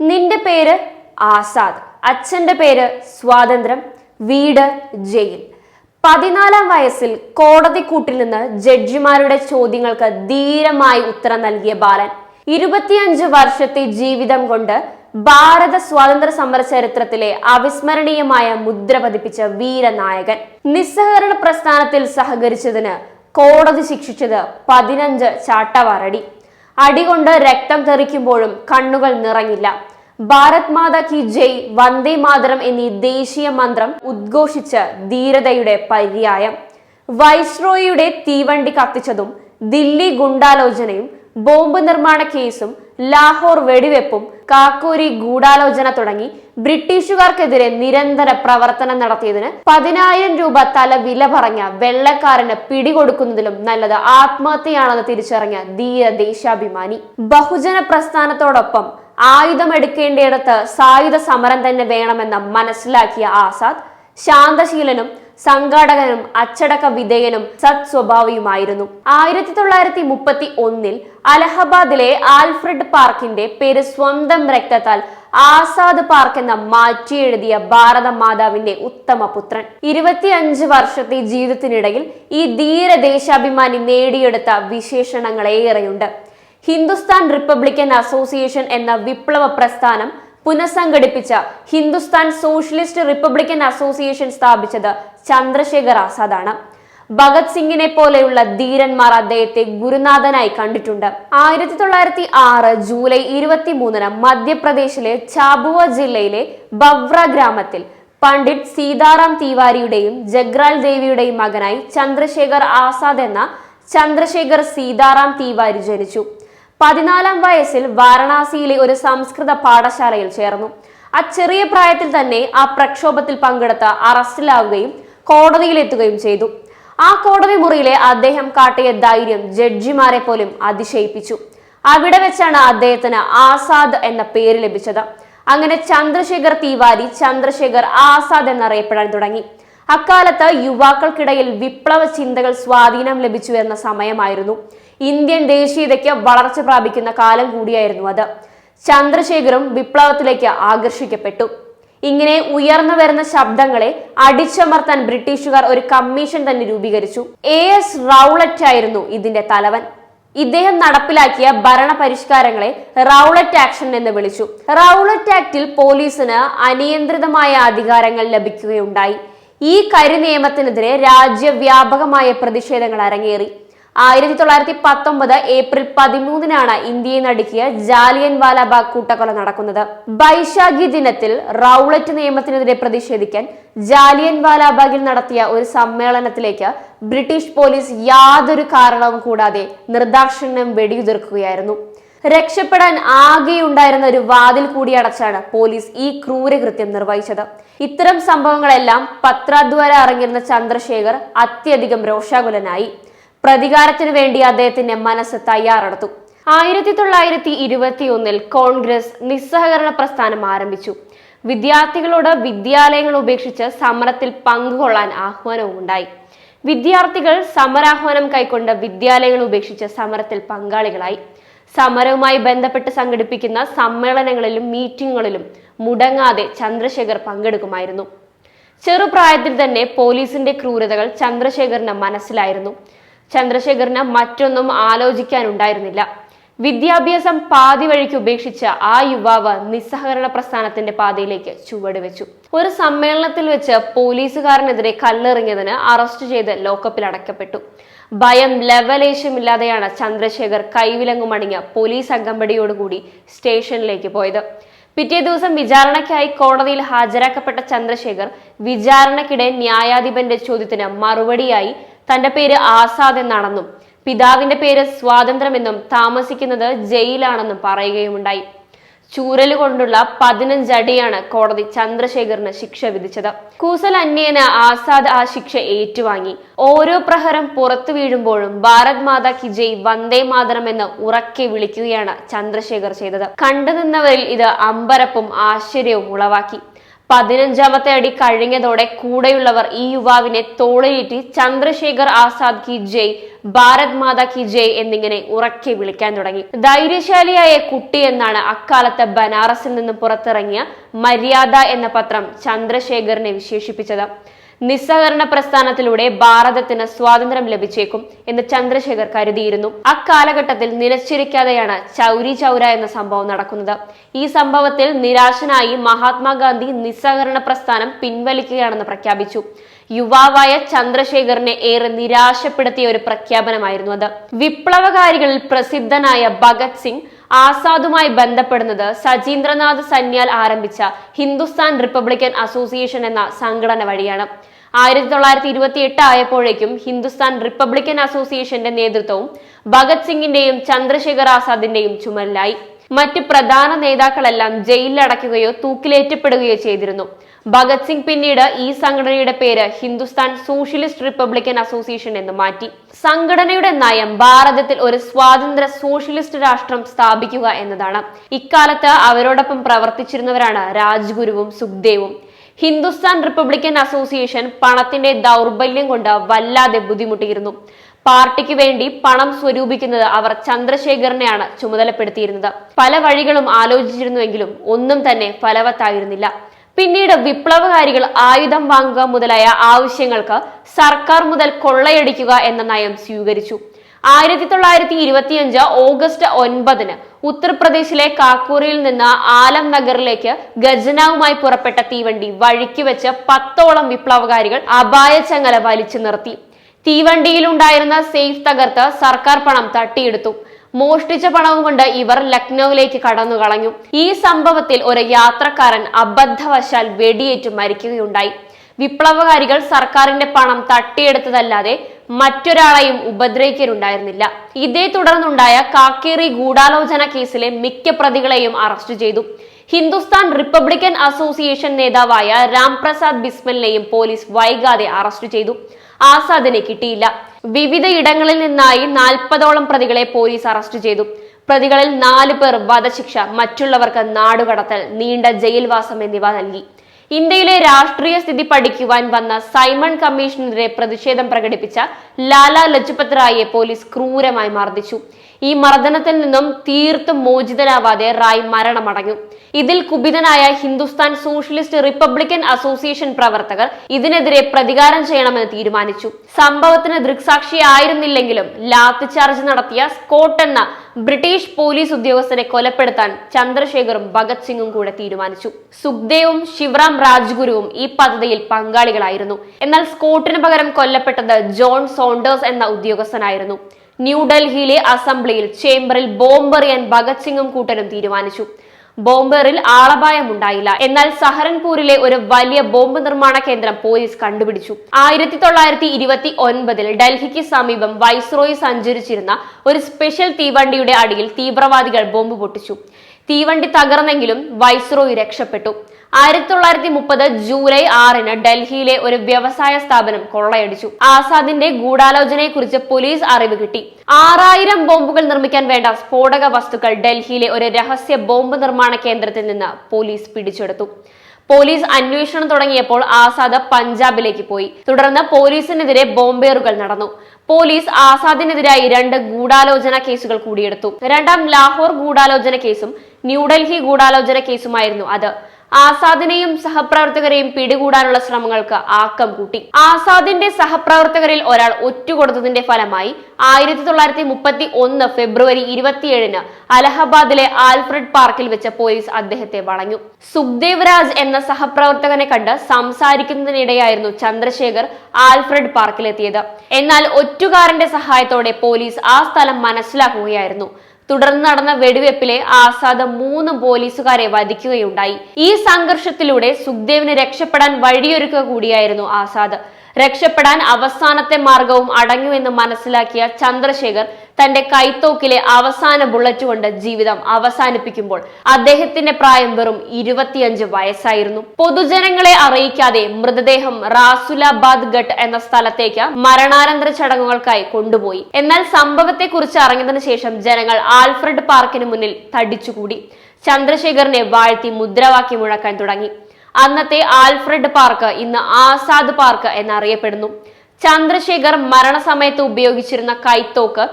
നിന്റെ പേര് ആസാദ്. അച്ഛന്റെ പേര് സ്വാതന്ത്ര്യം. വീട് ജയിൽ. പതിനാലാം വയസ്സിൽ കോടതിക്കൂട്ടിൽ നിന്ന് ജഡ്ജിമാരുടെ ചോദ്യങ്ങൾക്ക് ധീരമായി ഉത്തരം നൽകിയ ബാലൻ ഇരുപത്തിയഞ്ച് വർഷത്തെ ജീവിതം കൊണ്ട് ഭാരത സ്വാതന്ത്ര്യ സമര ചരിത്രത്തിലെ അവിസ്മരണീയമായ മുദ്ര പതിപ്പിച്ച വീരനായകൻ. നിസ്സഹകരണ പ്രസ്ഥാനത്തിൽ സഹകരിച്ചതിന് കോടതി ശിക്ഷിച്ചത് പതിനഞ്ച് ചാട്ടവാറടി. അടികൊണ്ട് രക്തം തെറിക്കുമ്പോഴും കണ്ണുകൾ നിറഞ്ഞില്ല. ഭാരത് മാതാ കി ജയ് വന്ദേ മാതരം എന്നീ ദേശീയ മന്ത്രം ഉദ്ഘോഷിച്ച് ധീരതയുടെ പര്യായം. വൈസ്രോയിയുടെ തീവണ്ടി കത്തിച്ചതും ദില്ലി ഗുണ്ടാലോചനയും ബോംബ് നിർമ്മാണ കേസും ലാഹോർ വെടിവെപ്പും കാക്കൂരി ഗൂഢാലോചന തുടങ്ങി. ബ്രിട്ടീഷുകാർക്കെതിരെ നിരന്തര പ്രവർത്തനം നടത്തിയതിന് പതിനായിരം രൂപ തല വില പറഞ്ഞ വെള്ളക്കാരന് പിടികൊടുക്കുന്നതിലും നല്ലത് ആത്മഹത്യയാണെന്ന് തിരിച്ചറിഞ്ഞ ധീര ദേശാഭിമാനി. ബഹുജന പ്രസ്ഥാനത്തോടൊപ്പം ആയുധമെടുക്കേണ്ടിടത്ത് സായുധ സമരം തന്നെ വേണമെന്ന് മനസ്സിലാക്കിയ ആസാദ് ശാന്തശീലനും സംഘാടകനും അച്ചടക്ക വിധേയനും സത് സ്വഭാവിയുമായിരുന്നു ആയിരത്തി തൊള്ളായിരത്തി മുപ്പത്തി ഒന്നിൽ അലഹബാദിലെ ആൽഫ്രഡ് പാർക്കിന്റെ പേര് സ്വന്തം രക്തത്താൽ ആസാദ് പാർക്ക് എന്ന മാറ്റി എഴുതിയ ഭാരത മാതാവിന്റെ ഉത്തമ പുത്രൻ. ഇരുപത്തിയഞ്ച് വർഷത്തെ ജീവിതത്തിനിടയിൽ ഈ ധീര ദേശാഭിമാനി നേടിയെടുത്ത വിശേഷണങ്ങൾ ഏറെയുണ്ട് ഹിന്ദുസ്ഥാൻ റിപ്പബ്ലിക്കൻ അസോസിയേഷൻ എന്ന വിപ്ലവ പ്രസ്ഥാനം പുനഃസംഘടിപ്പിച്ച ഹിന്ദുസ്ഥാൻ സോഷ്യലിസ്റ്റ് റിപ്പബ്ലിക്കൻ അസോസിയേഷൻ സ്ഥാപിച്ചത് ചന്ദ്രശേഖർ ആസാദാണ്. ഭഗത് സിംഗിനെ പോലെയുള്ള ധീരന്മാർ അദ്ദേഹത്തെ ഗുരുനാഥനായി കണ്ടിട്ടുണ്ട്. ആയിരത്തി തൊള്ളായിരത്തി ആറ് ജൂലൈ ഇരുപത്തി മൂന്നിന് മധ്യപ്രദേശിലെ ചാബുവ ജില്ലയിലെ ബവ്ര ഗ്രാമത്തിൽ പണ്ഡിറ്റ് സീതാറാം തിവാരിയുടെയും ജഗ്രാൽ ദേവിയുടെയും മകനായി ചന്ദ്രശേഖർ ആസാദ് എന്ന ചന്ദ്രശേഖർ സീതാറാം തിവാരി ജനിച്ചു. പതിനാലാം വയസ്സിൽ വാരണാസിയിലെ ഒരു സംസ്കൃത പാഠശാലയിൽ ചേർന്നു. ആ ചെറിയ പ്രായത്തിൽ തന്നെ ആ പ്രക്ഷോഭത്തിൽ പങ്കെടുത്ത അറസ്റ്റിലാവുകയും കോടതിയിലെത്തുകയും ചെയ്തു. ആ കോടതി മുറിയിലെ അദ്ദേഹം കാട്ടിയ ധൈര്യം ജഡ്ജിമാരെ പോലും അതിശയിപ്പിച്ചു. അവിടെ വെച്ചാണ് അദ്ദേഹത്തിന് ആസാദ് എന്ന പേര് ലഭിച്ചത്. അങ്ങനെ ചന്ദ്രശേഖർ തിവാരി ചന്ദ്രശേഖർ ആസാദ് എന്നറിയപ്പെടാൻ തുടങ്ങി. അക്കാലത്ത് യുവാക്കൾക്കിടയിൽ വിപ്ലവ ചിന്തകൾ സ്വാധീനം ലഭിച്ചു എന്ന സമയമായിരുന്നു. ഇന്ത്യൻ ദേശീയതയ്ക്ക് വളർച്ച പ്രാപിക്കുന്ന കാലം കൂടിയായിരുന്നു അത്. ചന്ദ്രശേഖറും വിപ്ലവത്തിലേക്ക് ആകർഷിക്കപ്പെട്ടു. ഇങ്ങനെ ഉയർന്നു വരുന്ന ശബ്ദങ്ങളെ അടിച്ചമർത്താൻ ബ്രിട്ടീഷുകാർ ഒരു കമ്മീഷൻ തന്നെ രൂപീകരിച്ചു. എ എസ് റൗളറ്റ് ആയിരുന്നു ഇതിന്റെ തലവൻ. ഇദ്ദേഹം നടപ്പിലാക്കിയ ഭരണ പരിഷ്കാരങ്ങളെ റൗളറ്റ് ആക്ഷൻ എന്ന് വിളിച്ചു. റൗളറ്റ് ആക്ടിൽ പോലീസിന് അനിയന്ത്രിതമായ അധികാരങ്ങൾ ലഭിക്കുകയുണ്ടായി. ഈ കരി നിയമത്തിനെതിരെ രാജ്യവ്യാപകമായ പ്രതിഷേധങ്ങൾ അരങ്ങേറി. ആയിരത്തി തൊള്ളായിരത്തി പത്തൊമ്പത് ഏപ്രിൽ പതിമൂന്നിനാണ് ഇന്ത്യയിൽ നടുക്കിയ ജാലിയൻ വാലാബാഗ് കൂട്ടക്കൊല നടക്കുന്നത്. ബൈശാഖി ദിനത്തിൽ റൗളറ്റ് നിയമത്തിനെതിരെ പ്രതിഷേധിക്കാൻ ജാലിയൻ വാലാബാഗിൽ നടത്തിയ ഒരു സമ്മേളനത്തിലേക്ക് ബ്രിട്ടീഷ് പോലീസ് യാതൊരു കാരണവും കൂടാതെ നിർദാക്ഷിണ്യം വെടിയുതിർക്കുകയായിരുന്നു. രക്ഷപ്പെടാൻ ആകെയുണ്ടായിരുന്ന ഒരു വാതിൽ കൂടി അടച്ചാണ് പോലീസ് ഈ ക്രൂരകൃത്യം നിർവഹിച്ചത്. ഇത്തരം സംഭവങ്ങളെല്ലാം പത്രാദ്വാര അറിഞ്ഞിരുന്ന ചന്ദ്രശേഖർ അത്യധികം രോഷാകുലനായി. പ്രതികാരത്തിനു വേണ്ടി അദ്ദേഹത്തിന്റെ മനസ്സ് തയ്യാറെടുത്തു. ആയിരത്തി തൊള്ളായിരത്തി ഇരുപത്തി ഒന്നിൽ കോൺഗ്രസ് നിസ്സഹകരണ പ്രസ്ഥാനം ആരംഭിച്ചു. വിദ്യാർത്ഥികളോട് വിദ്യാലയങ്ങൾ ഉപേക്ഷിച്ച് സമരത്തിൽ പങ്കുകൊള്ളാൻ ആഹ്വാനവും ഉണ്ടായി. വിദ്യാർത്ഥികൾ സമരാഹ്വാനം കൈക്കൊണ്ട് വിദ്യാലയങ്ങൾ ഉപേക്ഷിച്ച് സമരത്തിൽ പങ്കാളികളായി. സമരവുമായി ബന്ധപ്പെട്ട് സംഘടിപ്പിക്കുന്ന സമ്മേളനങ്ങളിലും മീറ്റിങ്ങുകളിലും മുടങ്ങാതെ ചന്ദ്രശേഖർ പങ്കെടുക്കുമായിരുന്നു. ചെറുപ്രായത്തിൽ തന്നെ പോലീസിന്റെ ക്രൂരതകൾ ചന്ദ്രശേഖറിന് മനസ്സിലായിരുന്നു. ചന്ദ്രശേഖറിന് മറ്റൊന്നും ആലോചിക്കാനുണ്ടായിരുന്നില്ല. വിദ്യാഭ്യാസം പാതി വഴിക്ക് ഉപേക്ഷിച്ച ആ യുവാവ് നിസ്സഹകരണ പ്രസ്ഥാനത്തിന്റെ പാതയിലേക്ക് ചുവടുവെച്ചു. ഒരു സമ്മേളനത്തിൽ വെച്ച് പോലീസുകാരനെതിരെ കല്ലെറിഞ്ഞതിന് അറസ്റ്റ് ചെയ്ത് ലോക്കപ്പിൽ അടയ്ക്കപ്പെട്ടു. ഭയം ലവലേശമില്ലാതെയാണ് ചന്ദ്രശേഖർ കൈവിലങ്ങുമണിഞ്ഞ പോലീസ് അകമ്പടിയോടുകൂടി സ്റ്റേഷനിലേക്ക് പോയത്. പിറ്റേ ദിവസം വിചാരണയ്ക്കായി കോടതിയിൽ ഹാജരാക്കപ്പെട്ട ചന്ദ്രശേഖർ വിചാരണക്കിടെ ന്യായാധിപന്റെ ചോദ്യത്തിന് മറുപടിയായി തന്റെ പേര് ആസാദ് എന്നാണെന്നും പിതാവിന്റെ പേര് സ്വാതന്ത്ര്യമെന്നും താമസിക്കുന്നത് ജയിലാണെന്നും പറയുകയുമുണ്ടായി. ചൂരൽ കൊണ്ടുള്ള പതിനഞ്ചടിയാണ് കോടതി ചന്ദ്രശേഖറിന് ശിക്ഷ വിധിച്ചത്. കൂസൽ അന്യേന ആസാദ് ആ ശിക്ഷ ഏറ്റുവാങ്ങി. ഓരോ പ്രഹരം പുറത്തു വീഴുമ്പോഴും ഭാരത് മാതാ കി ജയ് വന്ദേ മാതരം എന്ന് ഉറക്കെ വിളിക്കുകയാണ് ചന്ദ്രശേഖർ ചെയ്തത്. കണ്ടുനിന്നവരിൽ ഇത് അമ്പരപ്പും ആശ്ചര്യവും ഉളവാക്കി. പതിനഞ്ചാമത്തെ അടി കഴിഞ്ഞതോടെ കൂടെയുള്ളവർ ഈ യുവാവിനെ തോളിലേറ്റി ചന്ദ്രശേഖർ ആസാദ് കി ജയ് ഭാരത് മാതാ കി ജയ് എന്നിങ്ങനെ ഉറക്കെ വിളിക്കാൻ തുടങ്ങി. ധൈര്യശാലിയായ കുട്ടി എന്നാണ് അക്കാലത്ത് ബനാറസിൽ നിന്ന് പുറത്തിറങ്ങിയ മര്യാദ എന്ന പത്രം ചന്ദ്രശേഖറിനെ വിശേഷിപ്പിച്ചത്. നിസ്സഹകരണ പ്രസ്ഥാനത്തിലൂടെ ഭാരതത്തിന് സ്വാതന്ത്ര്യം ലഭിച്ചേക്കും എന്ന് ചന്ദ്രശേഖർ കരുതിയിരുന്നു. അക്കാലഘട്ടത്തിൽ നിലച്ചിരിക്കാതെയാണ് ചൗരി ചൗര എന്ന സംഭവം നടക്കുന്നത്. ഈ സംഭവത്തിൽ നിരാശനായി മഹാത്മാഗാന്ധി നിസ്സഹകരണ പ്രസ്ഥാനം പിൻവലിക്കുകയാണെന്ന് പ്രഖ്യാപിച്ചു. യുവാവായ ചന്ദ്രശേഖറിനെ ഏറെ നിരാശപ്പെടുത്തിയ ഒരു പ്രഖ്യാപനമായിരുന്നു അത്. വിപ്ലവകാരികളിൽ പ്രസിദ്ധനായ ഭഗത് സിംഗ് ആസാദുമായി ബന്ധപ്പെടുന്നത് സജീന്ദ്രനാഥ് സന്യാൽ ആരംഭിച്ച ഹിന്ദുസ്ഥാൻ റിപ്പബ്ലിക്കൻ അസോസിയേഷൻ എന്ന സംഘടന വഴിയാണ്. ആയിരത്തി തൊള്ളായിരത്തി ഇരുപത്തി എട്ട് ആയപ്പോഴേക്കും ഹിന്ദുസ്ഥാൻ റിപ്പബ്ലിക്കൻ അസോസിയേഷന്റെ നേതൃത്വവും ഭഗത് സിംഗിന്റെയും ചന്ദ്രശേഖർ ആസാദിന്റെയും ചുമലിലായി മറ്റ് പ്രധാന നേതാക്കളെല്ലാം ജയിലിലടയ്ക്കുകയോ തൂക്കിലേറ്റപ്പെടുകയോ ചെയ്തിരുന്നു. ഭഗത് സിംഗ് പിന്നീട് ഈ സംഘടനയുടെ പേര് ഹിന്ദുസ്ഥാൻ സോഷ്യലിസ്റ്റ് റിപ്പബ്ലിക്കൻ അസോസിയേഷൻ എന്ന് മാറ്റി. സംഘടനയുടെ നയം ഭാരതത്തിൽ ഒരു സ്വാതന്ത്ര്യ സോഷ്യലിസ്റ്റ് രാഷ്ട്രം സ്ഥാപിക്കുക എന്നതാണ്. ഇക്കാലത്ത് അവരോടൊപ്പം പ്രവർത്തിച്ചിരുന്നവരാണ് രാജ്ഗുരുവും സുഖ്ദേവും. ഹിന്ദുസ്ഥാൻ റിപ്പബ്ലിക്കൻ അസോസിയേഷൻ പണത്തിന്റെ ദൗർബല്യം കൊണ്ട് വല്ലാതെ ബുദ്ധിമുട്ടിയിരുന്നു. പാർട്ടിക്ക് വേണ്ടി പണം സ്വരൂപിക്കുന്നത് അവർ ചന്ദ്രശേഖരനെയാണ് ചുമതലപ്പെടുത്തിയിരുന്നത്. പല വഴികളും ആലോചിച്ചിരുന്നുവെങ്കിലും ഒന്നും തന്നെ ഫലവത്തായിരുന്നില്ല. പിന്നീട് വിപ്ലവകാരികൾ ആയുധം വാങ്ങുക മുതലായ ആവശ്യങ്ങൾക്ക് സർക്കാർ മുതൽ കൊള്ളയടിക്കുക എന്ന നയം സ്വീകരിച്ചു. ആയിരത്തി തൊള്ളായിരത്തി ഇരുപത്തിയഞ്ച് ഓഗസ്റ്റ് ഒൻപതിന് ഉത്തർപ്രദേശിലെ കാക്കൂറിയിൽ നിന്ന് ആലം നഗറിലേക്ക് ഗജനാവുമായി പുറപ്പെട്ട തീവണ്ടി വഴിക്ക് വെച്ച് പത്തോളം വിപ്ലവകാരികൾ അപായ ചങ്ങല വലിച്ചു നിർത്തി. തീവണ്ടിയിലുണ്ടായിരുന്ന സേഫ് തകർത്ത് സർക്കാർ പണം തട്ടിയെടുത്തു. മോഷ്ടിച്ച പണവും കൊണ്ട് ഇവർ ലക്നൌവിലേക്ക് കടന്നു കളഞ്ഞു ഈ സംഭവത്തിൽ ഒരു യാത്രക്കാരൻ അബദ്ധവശാൽ വെടിയേറ്റ് മരിക്കുകയുണ്ടായി. വിപ്ലവകാരികൾ സർക്കാരിന്റെ പണം തട്ടിയെടുത്തതല്ലാതെ മറ്റൊരാളെയും ഉപദ്രവിക്കലുണ്ടായിരുന്നില്ല ഇതേ തുടർന്നുണ്ടായ കാക്കേറി ഗൂഢാലോചന കേസിലെ മിക്ക പ്രതികളെയും അറസ്റ്റ് ചെയ്തു. ഹിന്ദുസ്ഥാൻ റിപ്പബ്ലിക്കൻ അസോസിയേഷൻ നേതാവായ രാംപ്രസാദ് ബിസ്മലിനെയും പോലീസ് വൈകാതെ അറസ്റ്റ് ചെയ്തു. ആസാദിനെ കിട്ടിയില്ല. വിവിധ ഇടങ്ങളിൽ നിന്നായി നാൽപ്പതോളം പ്രതികളെ പോലീസ് അറസ്റ്റ് ചെയ്തു. പ്രതികളിൽ നാലു പേർ വധശിക്ഷ മറ്റുള്ളവർക്ക് നാടുകടത്തൽ നീണ്ട ജയിൽവാസം എന്നിവ നൽകി. ഇന്ത്യയിലെ രാഷ്ട്രീയ സ്ഥിതി പഠിക്കുവാൻ വന്ന സൈമൺ കമ്മീഷനെതിരെ പ്രതിഷേധം പ്രകടിപ്പിച്ച ലാല ലജ്പത് റായിയെ പോലീസ് ക്രൂരമായി മർദ്ദിച്ചു. ഈ മർദ്ദനത്തിൽ നിന്നും തീർത്തും മോചിതനാവാതെ റായ് മരണമടഞ്ഞു. ഇതിൽ കുപിതനായ ഹിന്ദുസ്ഥാൻ സോഷ്യലിസ്റ്റ് റിപ്പബ്ലിക്കൻ അസോസിയേഷൻ പ്രവർത്തകർ ഇതിനെതിരെ പ്രതികാരം ചെയ്യണമെന്ന് തീരുമാനിച്ചു. സംഭവത്തിന് ദൃക്സാക്ഷിയായിരുന്നില്ലെങ്കിലും ലാത്തി ചാർജ് നടത്തിയ സ്കോട്ട് എന്ന ബ്രിട്ടീഷ് പോലീസ് ഉദ്യോഗസ്ഥരെ കൊലപ്പെടുത്താൻ ചന്ദ്രശേഖറും ഭഗത് സിംഗും കൂടെ തീരുമാനിച്ചു. സുഖ്ദേവും ശിവറാം രാജ്ഗുരുവും ഈ പദ്ധതിയിൽ പങ്കാളികളായിരുന്നു. എന്നാൽ സ്കോട്ടിന് പകരം കൊല്ലപ്പെട്ടത് ജോൺ സോണ്ടേഴ്സ് എന്ന ഉദ്യോഗസ്ഥനായിരുന്നു. ന്യൂഡൽഹിയിലെ അസംബ്ലിയിൽ ചേംബറിൽ ബോംബെറിയാൻ ഭഗത് സിംഗും കൂട്ടരും തീരുമാനിച്ചു. ബോംബേറിൽ ആളപായമുണ്ടായില്ല. എന്നാൽ സഹരൻപൂരിലെ ഒരു വലിയ ബോംബ് നിർമ്മാണ കേന്ദ്രം പോലീസ് കണ്ടുപിടിച്ചു. ആയിരത്തി തൊള്ളായിരത്തി ഇരുപത്തി ഒൻപതിൽ ഡൽഹിക്ക് സമീപം വൈസ്രോയി സഞ്ചരിച്ചിരുന്ന ഒരു സ്പെഷ്യൽ തീവണ്ടിയുടെ അടിയിൽ തീവ്രവാദികൾ ബോംബ് പൊട്ടിച്ചു. തീവണ്ടി തകർന്നെങ്കിലും വൈസ്രോയി രക്ഷപ്പെട്ടു. ആയിരത്തി തൊള്ളായിരത്തി മുപ്പത് ജൂലൈ ആറിന് ഡൽഹിയിലെ ഒരു വ്യവസായ സ്ഥാപനം കൊള്ളയടിച്ചു. ആസാദിന്റെ ഗൂഢാലോചനയെക്കുറിച്ച് പോലീസ് അറിവ് കിട്ടി. ആറായിരം ബോംബുകൾ നിർമ്മിക്കാൻ വേണ്ട സ്ഫോടക വസ്തുക്കൾ ഡൽഹിയിലെ ഒരു രഹസ്യ ബോംബ് നിർമ്മാണ കേന്ദ്രത്തിൽ നിന്ന് പോലീസ് പിടിച്ചെടുത്തു. പോലീസ് അന്വേഷണം തുടങ്ങിയപ്പോൾ ആസാദ് പഞ്ചാബിലേക്ക് പോയി. തുടർന്ന് പോലീസിനെതിരെ ബോംബേറുകൾ നടന്നു. പോലീസ് ആസാദിനെതിരായി രണ്ട് ഗൂഢാലോചന കേസുകൾ കൂടിയെടുത്തു. രണ്ടാം ലാഹോർ ഗൂഢാലോചന കേസും ന്യൂഡൽഹി ഗൂഢാലോചന കേസുമായിരുന്നു അത്. ആസാദിനെയും സഹപ്രവർത്തകരെയും പിടികൂടാനുള്ള ശ്രമങ്ങൾക്ക് ആക്കം കൂട്ടി. ആസാദിന്റെ സഹപ്രവർത്തകരിൽ ഒരാൾ ഒറ്റുകൊടുത്തതിന്റെ ഫലമായി ആയിരത്തി തൊള്ളായിരത്തി മുപ്പത്തി ഒന്ന് ഫെബ്രുവരി ഇരുപത്തിയേഴിന് അലഹബാദിലെ ആൽഫ്രഡ് പാർക്കിൽ വെച്ച് പോലീസ് അദ്ദേഹത്തെ വളഞ്ഞു. സുഖ്ദേവ് രാജ് എന്ന സഹപ്രവർത്തകനെ കണ്ട് സംസാരിക്കുന്നതിനിടെയായിരുന്നു ചന്ദ്രശേഖർ ആൽഫ്രഡ് പാർക്കിലെത്തിയത്. എന്നാൽ ഒറ്റുകാരന്റെ സഹായത്തോടെ പോലീസ് ആ സ്ഥലം മനസ്സിലാക്കുകയായിരുന്നു. തുടർന്ന് നടന്ന വെടിവെപ്പിലെ ആസാദ് മൂന്ന് പോലീസുകാരെ വധിക്കുകയുണ്ടായി. ഈ സംഘർഷത്തിലൂടെ സുഖ്ദേവിന് രക്ഷപ്പെടാൻ വഴിയൊരുക്കുക കൂടിയായിരുന്നു ആസാദ്. രക്ഷപ്പെടാൻ അവസാനത്തെ മാർഗവും അടങ്ങുമെന്ന് മനസ്സിലാക്കിയ ചന്ദ്രശേഖർ തന്റെ കൈത്തോക്കിലെ അവസാന ബുള്ളറ്റ് കൊണ്ട് ജീവിതം അവസാനിപ്പിക്കുമ്പോൾ അദ്ദേഹത്തിന്റെ പ്രായം വെറും ഇരുപത്തിയഞ്ച് വയസ്സായിരുന്നു. പൊതുജനങ്ങളെ അറിയിക്കാതെ മൃതദേഹം റാസുലാബാദ് ഘട്ട് എന്ന സ്ഥലത്തേക്ക് മരണാനന്തര ചടങ്ങുകൾക്കായി കൊണ്ടുപോയി. എന്നാൽ സംഭവത്തെക്കുറിച്ച് അറിഞ്ഞതിനു ശേഷം ജനങ്ങൾ ആൽഫ്രഡ് പാർക്കിന് മുന്നിൽ തടിച്ചുകൂടി. ചന്ദ്രശേഖറിനെ വാഴ്ത്തി മുദ്രാവാക്യം മുഴക്കാൻ തുടങ്ങി. അന്നത്തെ ആൽഫ്രഡ് പാർക്ക് ഇന്ന് ആസാദ് പാർക്ക് എന്നറിയപ്പെടുന്നു. ചന്ദ്രശേഖർ മരണസമയത്ത് ഉപയോഗിച്ചിരുന്ന കൈത്തോക്ക്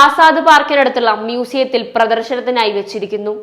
ആസാദ് പാർക്കിനടുത്തുള്ള മ്യൂസിയത്തിൽ പ്രദർശനത്തിനായി വെച്ചിരിക്കുന്നു.